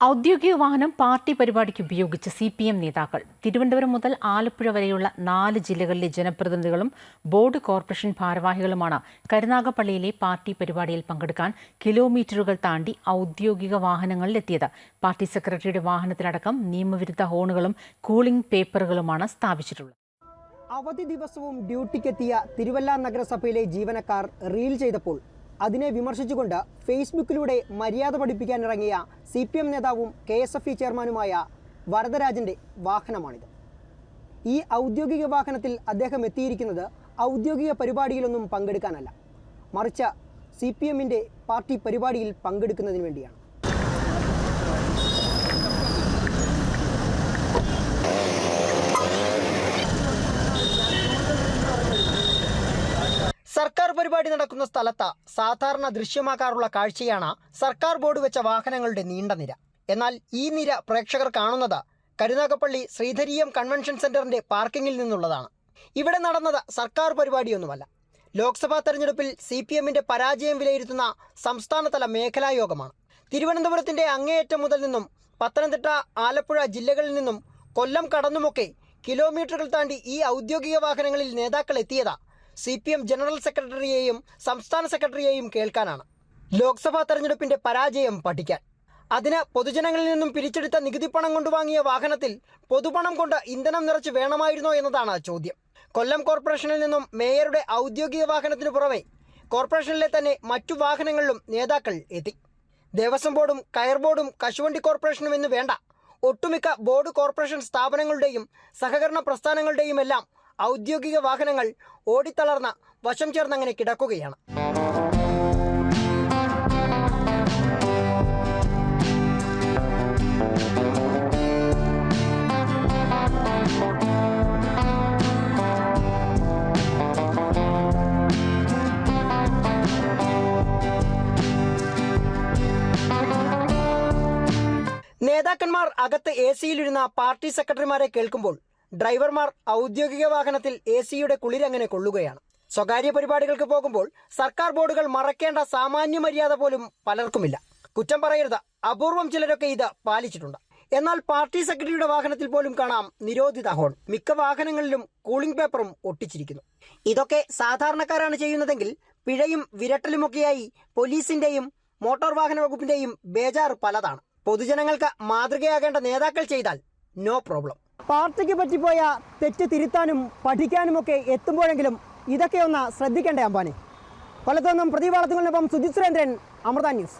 ഔദ്യോഗിക വാഹനം പാർട്ടി പരിപാടിക്ക് ഉപയോഗിച്ച് സി പി എം നേതാക്കൾ. തിരുവനന്തപുരം മുതൽ ആലപ്പുഴ വരെയുള്ള നാല് ജില്ലകളിലെ ജനപ്രതിനിധികളും ബോർഡ് കോർപ്പറേഷൻ ഭാരവാഹികളുമാണ് കരുനാഗപ്പള്ളിയിലെ പാർട്ടി പരിപാടിയിൽ പങ്കെടുക്കാൻ കിലോമീറ്ററുകൾ താണ്ടി ഔദ്യോഗിക വാഹനങ്ങളിലെത്തിയത്. പാർട്ടി സെക്രട്ടറിയുടെ വാഹനത്തിലടക്കം നിയമവിരുദ്ധ ഹോണുകളും കൂളിംഗ് പേപ്പറുകളുമാണ് സ്ഥാപിച്ചിട്ടുള്ളത്. അവധി ദിവസവും ഡ്യൂട്ടിക്കെത്തിയ തിരുവല്ല നഗരസഭയിലെ ജീവനക്കാർ റീൽ ചെയ്തപ്പോൾ അതിനെ വിമർശിച്ചുകൊണ്ട് ഫേസ്ബുക്കിലൂടെ മര്യാദ പഠിപ്പിക്കാൻ ഇറങ്ങിയ സി പി എം നേതാവും കെ എസ് എഫ് ഇ ചെയർമാനുമായ വരദരാജന്റെ വാഹനമാണിത്. ഈ ഔദ്യോഗിക വാഹനത്തിൽ അദ്ദേഹം എത്തിയിരിക്കുന്നത് ഔദ്യോഗിക പരിപാടിയിലൊന്നും പങ്കെടുക്കാനല്ല. മറിച്ച് സി പി എമ്മിന്റെ പാർട്ടി പരിപാടിയിൽ പങ്കെടുക്കുന്നതിന് വേണ്ടിയാണ്. സർക്കാർ പരിപാടി നടക്കുന്ന സ്ഥലത്ത് സാധാരണ ദൃശ്യമാക്കാറുള്ള കാഴ്ചയാണ് സർക്കാർ ബോർഡ് വെച്ച വാഹനങ്ങളുടെ നീണ്ട നിര. എന്നാൽ ഈ നിര പ്രേക്ഷകർ കാണുന്നത് കരുനാഗപ്പള്ളി ശ്രീധരീയം കൺവെൻഷൻ സെന്ററിന്റെ പാർക്കിങ്ങിൽ നിന്നുള്ളതാണ്. ഇവിടെ നടന്നത് സർക്കാർ പരിപാടിയൊന്നുമല്ല. ലോക്സഭാ തെരഞ്ഞെടുപ്പിൽ സി പി എമ്മിന്റെ പരാജയം വിലയിരുത്തുന്ന സംസ്ഥാനതല മേഖലാ യോഗമാണ് തിരുവനന്തപുരത്തിന്റെ അങ്ങേയറ്റം മുതൽ നിന്നും പത്തനംതിട്ട ആലപ്പുഴ ജില്ലകളിൽ നിന്നും കൊല്ലം കടന്നുമൊക്കെ കിലോമീറ്ററുകൾ താണ്ടി ഈ ഔദ്യോഗിക വാഹനങ്ങളിൽ നേതാക്കൾ എത്തിയതാ സി പി എം ജനറൽ സെക്രട്ടറിയെയും സംസ്ഥാന സെക്രട്ടറിയെയും കേൾക്കാനാണ്. ലോക്സഭാ തെരഞ്ഞെടുപ്പിന്റെ പരാജയം പഠിക്കാൻ. അതിന് പൊതുജനങ്ങളിൽ നിന്നും പിരിച്ചെടുത്ത നികുതി പണം കൊണ്ട് വാങ്ങിയ വാഹനത്തിൽ പൊതുപണം കൊണ്ട് ഇന്ധനം നിറച്ച് വേണമായിരുന്നോ എന്നതാണ് ചോദ്യം. കൊല്ലം കോർപ്പറേഷനിൽ നിന്നും മേയറുടെ ഔദ്യോഗിക വാഹനത്തിനു പുറമെ കോർപ്പറേഷനിലെ തന്നെ മറ്റു വാഹനങ്ങളിലും നേതാക്കൾ എത്തി. ദേവസ്വം ബോർഡും കയർ ബോർഡും കശുവണ്ടി കോർപ്പറേഷനും എന്ന് വേണ്ട ഒട്ടുമിക്ക ബോർഡ് കോർപ്പറേഷൻ സ്ഥാപനങ്ങളുടെയും സഹകരണ പ്രസ്ഥാനങ്ങളുടെയും എല്ലാം ഔദ്യോഗിക വാഹനങ്ങൾ ഓടിത്തളർന്ന വശം ചേർന്നങ്ങനെ കിടക്കുകയാണ്. നേതാക്കന്മാർ അകത്ത് എ സിയിലിരുന്ന പാർട്ടി സെക്രട്ടറിമാരെ കേൾക്കുമ്പോൾ ഡ്രൈവർമാർ ഔദ്യോഗിക വാഹനത്തിൽ എ സിയുടെ കുളിരങ്ങനെ കൊള്ളുകയാണ്. സ്വകാര്യ പരിപാടികൾക്ക് പോകുമ്പോൾ സർക്കാർ ബോർഡുകൾ മറക്കേണ്ട സാമാന്യ മര്യാദ പോലും പലർക്കുമില്ല. കുറ്റം പറയരുത്. അപൂർവം ചിലരൊക്കെ ഇത് പാലിച്ചിട്ടുണ്ട്. എന്നാൽ പാർട്ടി സെക്രട്ടറിയുടെ വാഹനത്തിൽ പോലും കാണാം നിരോധിത ഹോൺ. മിക്ക വാഹനങ്ങളിലും കൂളിംഗ് പേപ്പറും ഒട്ടിച്ചിരിക്കുന്നു. ഇതൊക്കെ സാധാരണക്കാരാണ് ചെയ്യുന്നതെങ്കിൽ പിഴയും വിരട്ടലുമൊക്കെയായി പോലീസിന്റെയും മോട്ടോർ വാഹന വകുപ്പിന്റെയും ബേജാറ് പലതാണ്. പൊതുജനങ്ങൾക്ക് മാതൃകയാകേണ്ട നേതാക്കൾ ചെയ്താൽ നോ പ്രോബ്ലം. പാർട്ടിക്ക് പറ്റിപ്പോയ തെറ്റ് തിരുത്താനും പഠിക്കാനുമൊക്കെ എത്തുമ്പോഴെങ്കിലും ഇതൊക്കെ ഒന്ന് ശ്രദ്ധിക്കേണ്ട അമ്പാനി കൊല്ലത്തു നിന്നും പ്രദീപ് സുജിത് സുരേന്ദ്രൻ അമൃത ന്യൂസ്.